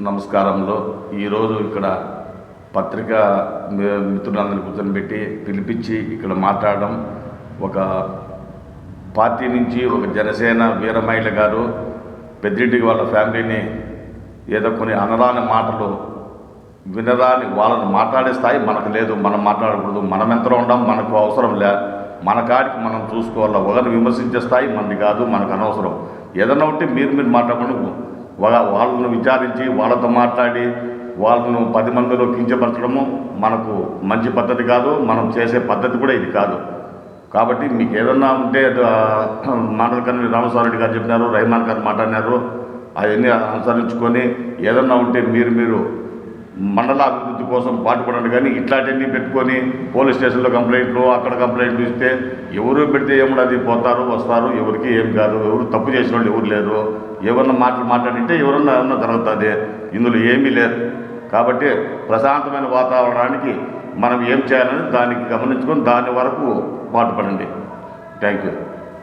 నమస్కారంలో ఈరోజు ఇక్కడ పత్రికా మిత్రులందరినీ కూర్చొని పిలిపించి ఇక్కడ మాట్లాడడం ఒక పార్టీ నుంచి ఒక జనసేన వీరమహిళ గారు పెద్దింటికి వాళ్ళ ఫ్యామిలీని ఏదో కొన్ని అనరాని మాటలు వినరాని వాళ్ళని మాట్లాడే స్థాయి మనకు లేదు. మనం మాట్లాడకూడదు. మనం ఎంతలో ఉండం మనకు అవసరం లే. మన కాడికి మనం చూసుకోవాలి. ఒకరిని విమర్శించే స్థాయి మనది కాదు మనకు అనవసరం. ఏదన్నా ఉంటే మీరు మీరు మాట్లాడకుండా వాళ్ళను విచారించి వాళ్ళతో మాట్లాడి వాళ్ళను పది మందిలో కించపరచడము మనకు మంచి పద్ధతి కాదు మనం చేసే పద్ధతి కూడా ఇది కాదు. కాబట్టి మీకు ఏదన్నా ఉంటే ఆ, మాటల కన్నా రామస్వామి గారు చెప్పినారు రహమాన్ గారు మాట్లాడినారు అవన్నీ అనుసరించుకొని ఏదన్నా ఉంటే మీరు మీరు మండల అభివృద్ధి కోసం పాటుపడండి. కానీ ఇట్లాంటివన్నీ పెట్టుకొని పోలీస్ స్టేషన్లో కంప్లైంట్లు అక్కడ కంప్లైంట్లు ఇస్తే ఎవరు పెడితే ఏముండదు పోతారు వస్తారు ఎవరికి ఏం కాదు ఎవరు తప్పు చేసిన వాళ్ళు ఎవరు లేరు. ఎవరన్నా మాటలు మాట్లాడింటే ఎవరన్నా ఏమన్నా జరుగుతుంది. ఇందులో ఏమీ లేదు. కాబట్టి ప్రశాంతమైన వాతావరణానికి మనం ఏం చేయాలని దానికి గమనించుకొని దాని వరకు పాటుపడండి. Thank you.